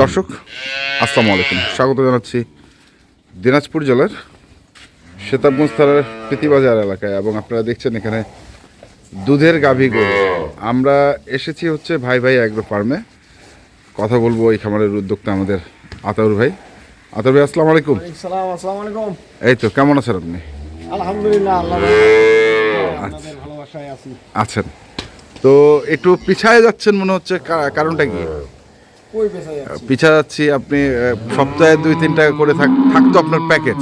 দর্শক আসসালামু আলাইকুম। স্বাগত জানাচ্ছি দিনাজপুর জেলার সেতাবগঞ্জ থানার প্রীতিবাজার এলাকায় এবং আপনারা দেখছেন এখানে দুধের গাভী গরু। আমরা এসেছি হচ্ছে ভাই ভাই অ্যাগ্রো ফার্মে কথা বলব এই খামারের উদ্যোক্তা আমাদের আতাউর ভাই। আতাউর ভাই আসসালামু আলাইকুম। আসসালামু আলাইকুম। এই তো কেমন আছেন আপনি? আলহামদুলিল্লাহ আল্লাহ আপনাদের ভালোবাসায় আছি। আছেন তো একটু পিছায় যাচ্ছেন মনে হচ্ছে কারণটা কি? পিছা যাচ্ছি। আপনি সপ্তাহে দুই তিন টাকা করে থাক- থাকতো আপনার প্যাকেজ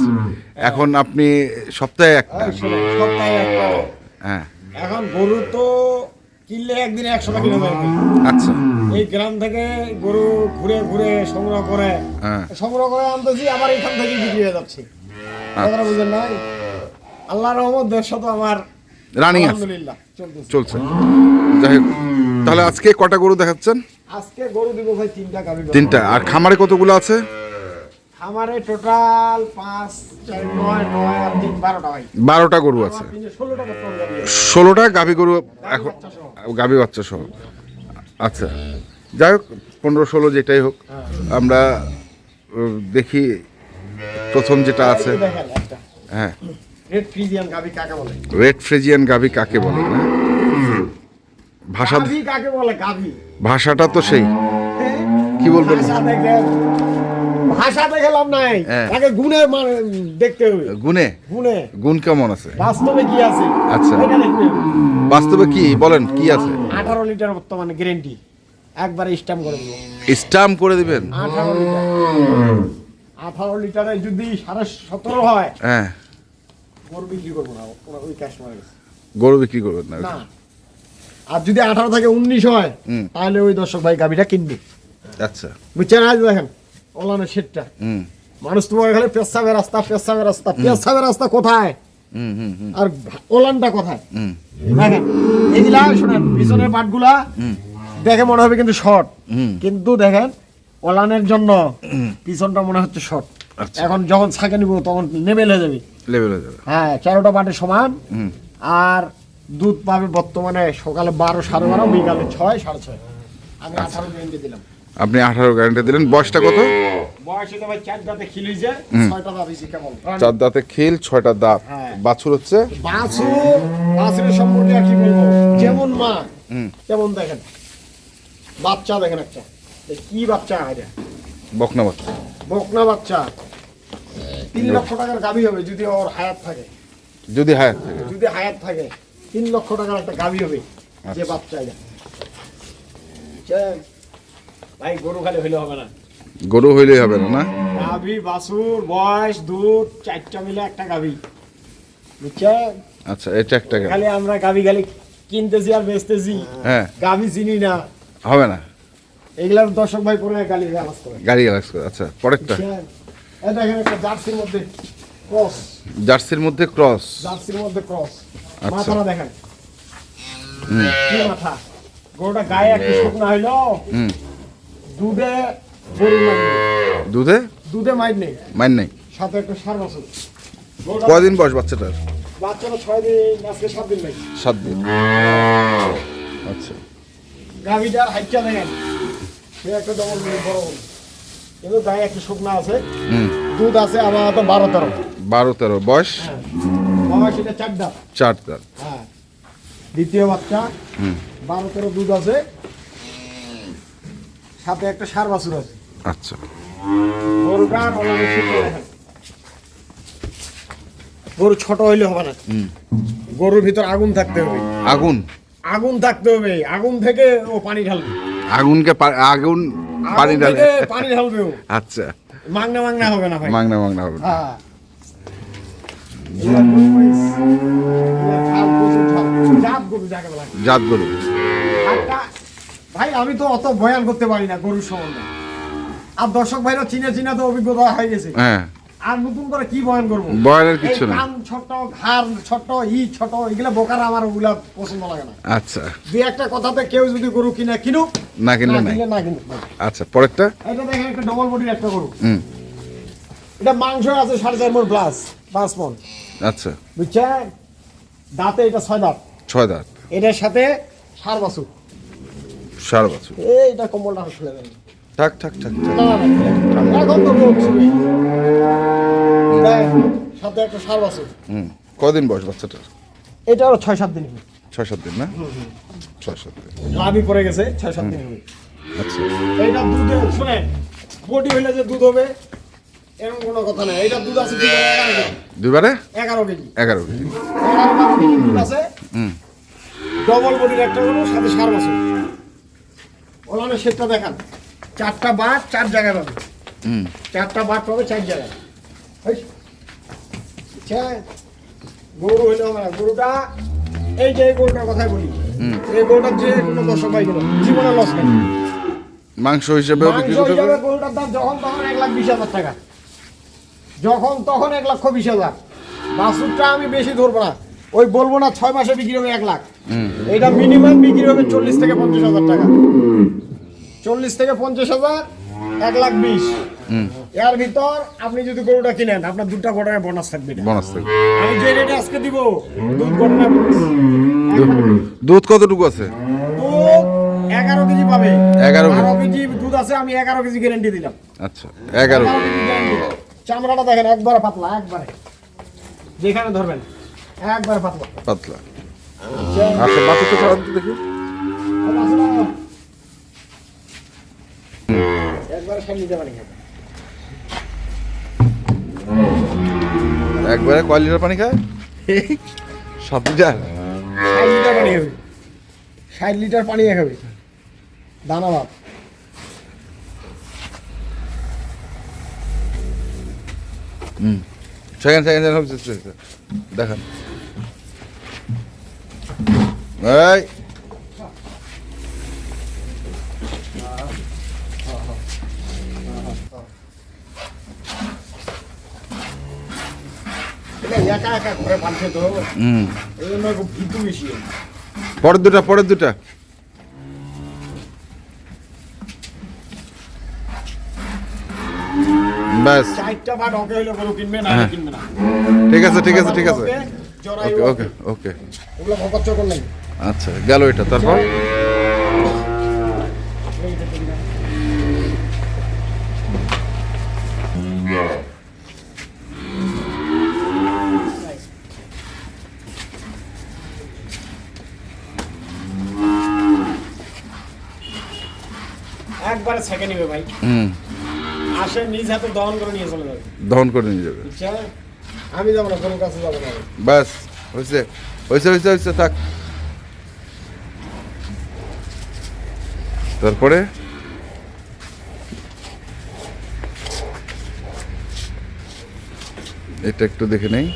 এখন আপনি সপ্তাহে একটা সপ্তাহে একটা হ্যাঁ। এখন গরু তো কিনলে একদিনে একশোটা কিনে যাবে আচ্ছা। এই গ্রাম থেকে গরু ঘুরে ঘুরে সংগ্রহ করে হ্যাঁ। সংগ্রহ করে আনতেছি আবার এখান থেকে বিক্রি হয়ে যাচ্ছে। কথাটা বুঝলেন নাই? আল্লাহ রহমত দেড়শো তো আমার রানিং আলহামদুলিল্লাহ চলছে। যাই হোক তাহলে আজকে কটা গরু দেখাচ্ছেন? আজকে গরু দিব ভাই তিনটা গাভি তিনটা। আর খামারে কতগুলো আছে? আমারে টোটাল পাঁচ নয় নয় আর তিন বারোটা ভাই। বারোটা গরু আছে। ষোলোটা গাভি গরু এখন গাভী বাচ্চা সহ। আচ্ছা। যাই হোক পনেরো ষোলো যেটাই হোক আমরা দেখি প্রথম যেটা আছে। হ্যাঁ। রেড ফ্রিজিয়ান গাভি কাকে বলে? রেড ফ্রিজিয়ান গাভী কাকে বলে না ভাষা কাকে বলে? গাভি। ভাষাটা তো সেই। হ্যাঁ? কি বলবেন ভাষা দেখে লাভ নাই। হ্যাঁ। তাকে গুণে মানে দেখতে হবে। গুণে? গুণে। গুণ কেমন আছে? বাস্তবে কি আছে? আচ্ছা। বাস্তবে কি? বলেন কি আছে? আঠারো লিটার বর্তমানে গ্যারেন্টি একবারে স্ট্যাম্প করে দেবো। স্টাম্প করে দিবেন? আঠারো লিটার। আঠারো লিটারে যদি সাড়ে সতেরো হয় হ্যাঁ। গরু বিক্রি করব না ওই ক্যাশ মারে গরু বিক্রি করবেন না। আর যদি আঠারো থেকে উনিশ হয় তাহলে ওই দর্শক ভাই গাভিটা কিনবে। আচ্ছা। বুঝছেন? আজ দেখেন ওলানের সেটটা মানুষ তোমার খালি পেশাবের রাস্তা পেশাবের রাস্তা পেশাবের রাস্তা কোথায়? আর ওলানটা কোথায়? দেখেন এগুলা শোনেন পিছনের পাটগুলা দেখে মনে হবে কিন্তু শর্ট। কিন্তু দেখেন ওলানের জন্য পিছনটা মনে হচ্ছে শর্ট। আচ্ছা। এখন যখন ছাকে নিব তখন নেবেল হয়ে যাবে। লেভেল হয়ে যাবে। হ্যাঁ চারোটা পাটে সমান। আর দুধ পাবে বর্তমানে সকালে বারো সাড়ে বারো বিকালে ছয় সাড়ে ছয়। আমি আঠারো গ্যারেন্টি দিলাম। আপনি আঠারো গ্যারান্টি দিলেন। বয়সটা কত? চার দাঁতে খিল ছয়টা দাঁত হ্যাঁ। বাছুর হচ্ছে? বাছুর সম্পর্কে আর কি বলব? যেমন মা। তেমন দেখেন বাচ্চা দেখেন একটা। কি বাচ্চা এটা বকনা বাচ্চা। বকনা বাচ্চা। তিন লক্ষ টাকার গাভি হবে যদি ওর হায়াত থাকে। যদি হায়াত থাকে। যদি হায়াত থাকে। তিন লক্ষ টাকার একটা গাভি হবে যে আচ্ছা। বাচ্চা এটা। ভাই গরু খালি হইলে হবে না। গরু হইলেই হবে না না? গাভি বাছুর বয়স দুধ চারটা মিলে একটা গাভি। বুঝছেন আচ্ছা এটা একটা গাভী। খালি আমরা গাভি খালি কিনতেছি আর বেচতেছি। হ্যাঁ। গাভি চিনি না। হবে না? এগুলা দর্শক ভাই পরে গালি করে। গাড়ি অ্যালাক্স করে আচ্ছা পরেরটা? এই দেখেন একটা জার্সির মধ্যে ক্রস জার্সির মধ্যে ক্রস জার্সির মধ্যে ক্রস আচ্ছা। মাথাটা দেখেন। কি মাথা? গরুটা গায়ে একটু শুকনা হইল। দুধে গরু দুধে? দুধে মাইর নেই। নাই? সাথে একটা সার বছর কয়দিন বয়স বাচ্চাটার? বাচ্চাটা ছয় দিন আজকে সাত দিন সাত দিন। আচ্ছা। গাভিটার হাইটটা দেখেন। সে একটা ডবল বড় বড়। কিন্তু গায়ে একটু শুকনা আছে। দুধ আছে আমার তো বারো তেরো। বারো তেরো। বয়স? বাবা সেটা চার দাঁত। চার দাঁত। হ্যাঁ। দ্বিতীয় বাচ্চা বারো তেরো দুধ আছে। সাথে একটা সার বাছুর আছে। আচ্ছা। গরুটা। গরু ছোট হইলে হবে না। হুম। গরুর ভিতর আগুন থাকতে হবে। আগুন? আগুন থাকতে হবে। আগুন থেকে ও পানি ঢালবে। আগুনকে আগুন পানি আগুন ঢালে। থেকে পানি ঢালবে আচ্ছা। মাংনা মাংনা হবে না ভাই। মাংনা মাংনা হবে না। হ্যাঁ এগুলা গরু মহিষ, এগুলা খাল, প্রচুর খাল। জাত গরু ভাই আমি তো অত বয়ান করতে পারি না গরুর সম্বন্ধে। আর দর্শক ভাইরা চিনে চিনা তো অভিজ্ঞতা হয়ে গেছে। হ্যাঁ। আর নতুন করে কি বয়ান করব? বয়ানের নেই। কান ছোট ঘাড় ছোট ই ছোট এগুলা বোকার আমার ওগুলা পছন্দ লাগে না। আচ্ছা। দুই একটা কথাতে কেউ যদি গরু কিনে কিনুক। না কিনলে না কিনলে না। আচ্ছা পরেরটা? এটা দেখেন একটা ডবল বডির একটা গরু। হুম। এটা মাংস আছে সাড়ে চার মন প্লাস পাঁচ মন। আচ্ছা। বুঝছেন দাঁতে এটা ছয় দাঁত। ছয় দাঁত। এটার সাথে সার বাছুর সারা বছর এইটা কম্বলটা খুলে দেন। না, না, না, এখন তো সাথে একটা সার আছে হুম। কদিন বয়স বাচ্চাটার? এটা হলো ছয় সাত দিন ছয় সাত দিন না? ছয় সাত দিন। লাভই পড়ে গেছে ছয় সাত দিন হবে। আচ্ছা। এইটা দুধে শুনে বডি হইলে যে দুধ হবে এরকম কোনো কথা নেই। দুধ আছে এগারো কেজি। এগারো কেজি। এগারো কেজি। দুধ আছে। ডবল বডির একটা গরু সাথে সার আছে ওলানের সেটটা দেখান। চারটা বাট চার পাবে। চারটা বাট পাবে চার জায়গায়। আচ্ছা, গরু হইলে হবে না। গরুটা এই যে গরুটার কথাই বলি। এই গরুটার যে কোনো দর্শক পাই গেল জীবনে লস নেই মাংস হিসেবে বিক্রি করতে গরুটার দাম যখন তখন এক লাখ বিশ হাজার টাকা। যখন তখন এক লক্ষ বিশ হাজার। বাছুরটা আমি বেশি ধরবো না। ওই বলব না ছয় মাসে বিক্রি হবে এক লাখ। এটা মিনিমাম বিক্রি হবে চল্লিশ থেকে পঞ্চাশ হাজার টাকা। চল্লিশ থেকে পঞ্চাশ হাজার এক লাখ বিশ। এর ভিতর আপনি যদি গরুটা কিনেন আপনার দুটা ঘটনায় বোনাস থাকবে। বোনাস থাকবে। আমি যে রেটে আজকে দিব দুধ bonus। দুধ- কতটুকু আছে? দুধ এগারো কেজি পাবে। 11 কেজি। দুধ আছে আমি এগারো কেজি গ্যারেন্টি দিলাম। আচ্ছা এগারো এগারো কেজি। চামড়াটা দেখেন একবারে পাতলা একবারে। যেখানে ধরবেন। একবারে পাতলা। পাতলা। আচ্ছা তো দেখি। একবারে ষাট লিটার পানি খাবে একবারে কয় লিটার পানি খায়? সাত লিটার? ষাট লিটার পানি খাবে। ষাট লিটার পানি খাবে। দানা ভাত হুম। সেকেন্ড সেকেন্ড দেখান। এই। পরের দুটা পরের দুটা। ব্যাস ঠিক আছে ঠিক আছে ঠিক আছে। ওকে, ওকে ওকে। আচ্ছা গেল এটা তারপর? একবারে সেকেন্ড নিবে ভাই। হুম। আসে নিজ হাতে দহন করে নিয়ে চলে যাবে। দহন করে নিয়ে যাবে। আমি যাব না কোনো কাছে যাব না। ব্যাস হয়েছে হয়েছে হয়েছে হয়েছে থাক। তারপরে? এটা একটু দেখে নেই।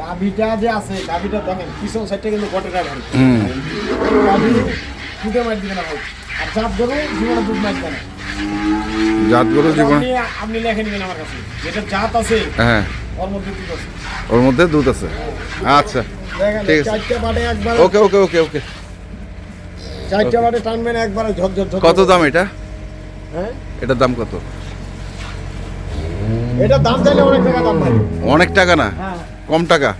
গাভিটা যে আছে গাভিটা দেখেন পিছন সাইডটা কিন্তু গটেটা ভাই হুম। গাভি দুধে মার দিবে না ভাই। আর চাপ গরু জীবনে দুধ না। জাত গরু জীবন আপনি লেখে নেবেন আমার কাছে। যেটা জাত আছে হ্যাঁ। ওর মধ্যে দুধ আছে। ওর মধ্যে দুধ আছে। আচ্ছা ঠিক আছে। ওকে ওকে ওকে ওকে। চারটা বাটে টানবেন একবারে ঝকঝক কত দাম এটা? হ্যাঁ? এটার দাম কত? এটা দাম চাইলে অনেক টাকা দাম ভাই। অনেক টাকা না? হ্যাঁ। কম টাকা?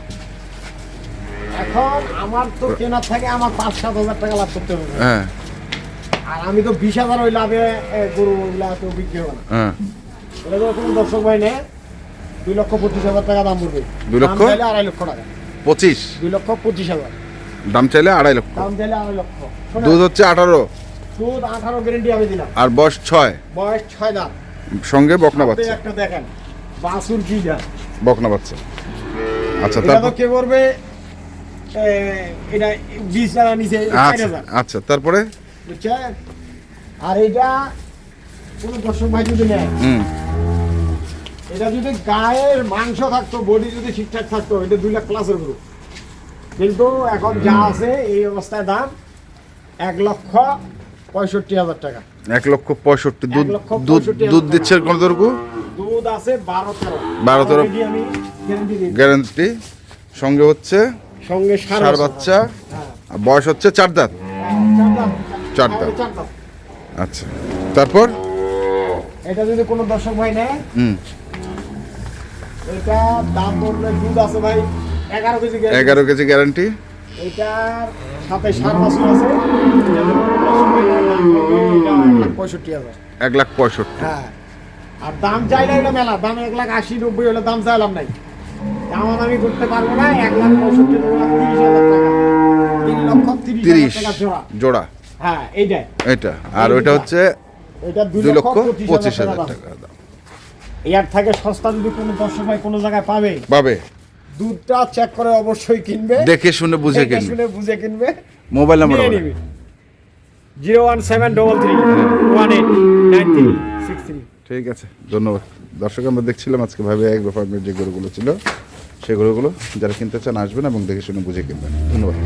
এখন আমার তো কেনার থেকে আমার পাঁচ সাত হাজার টাকা লাভ করতে হবে। হ্যাঁ। আর আমি তো বিশ হাজার ওই লাভে গরু তো বিক্রি হবে না। হ্যাঁ। এটা তো কোনো দর্শক ভাই নেই দুই লক্ষ পঁচিশ হাজার টাকা দাম পড়বে। দুই লক্ষ? আড়াই লক্ষ টাকা। পঁচিশ? দুই লক্ষ পঁচিশ হাজার। দাম চাইলে আড়াই লক্ষ। দাম চাইলে আড়াই লক্ষ। দুধ হচ্ছে আঠারো। দুধ আঠারো গ্যারেন্টি আমি দিলাম। আর বয়স ছয়। বয়স ছয় দাম সঙ্গে বকনা বাচ্চা। একটা দেখেন বাসুর কি যা বকনা বাচ্চা। আচ্ছা তারপর কে করবে এটা বিশ টাকা নিচে আচ্ছা আচ্ছা তারপরে? বুঝছেন আর এটা কোনো দর্শক ভাই যদি নেয় এটা যদি গায়ের মাংস থাকতো বডি যদি ঠিকঠাক থাকতো এটা দুই লাখ প্লাসের গরু কিন্তু এখন যা আছে এই অবস্থায় দাম এক লক্ষ পঁয়ষট্টি হাজার টাকা। এক লক্ষ পঁয়ষট্টি দুধ দুধ দুধ দিচ্ছে কতটুকু দুধ আছে বারো তেরো। 12 13 Already আমি গ্যারেন্টি সঙ্গে হচ্ছে সঙ্গে সার বাচ্চা। হ্যাঁ, আর বয়স হচ্ছে চার দাঁত। চার দাঁত। আচ্ছা। তারপর? এটা যদি কোনো দর্শক ভাই নেয় হুম। এটা দাম বললে দুধ আছে ভাই এগারো কেজি গ্যারান্টি। এগারো কেজি গ্যারান্টি এটার সাথে সার বাছুর আছে। পঁয়ষট্টি হাজার। এক লাখ পঁয়ষট্টি। হ্যাঁ। আর দাম চাইলে এটা মেলা। দাম এক লাখ আশি নব্বই হলে দাম চাইলাম নাই। দাম আমি করতে পারব না। এক লাখ পঁয়ষট্টি তিন লক্ষ তিরিশ জোড়া। জোড়া। হ্যাঁ এইটাই। এটা আর ওইটা হচ্ছে এটা দুই লক্ষ পঁচিশ হাজার। টাকা দাম। এর থেকে সস্তা যদি কোনো দর্শক ভাই কোনো জায়গায় পাবে পাবে। দুধটা চেক করে অবশ্যই কিনবে। দেখে শুনে বুঝে কিনবে। শুনে বুঝে কিনবে। মোবাইল নাম্বার নিবে। Zero one seven double three one eight nine three six three. ঠিক আছে ধন্যবাদ। দর্শক আমরা দেখছিলাম আজকে ভাবে এক ফার্মের যে গরুগুলো ছিল সেই গরুগুলো যারা কিনতে চান আসবেন এবং দেখে শুনে বুঝে কিনবেন। ধন্যবাদ।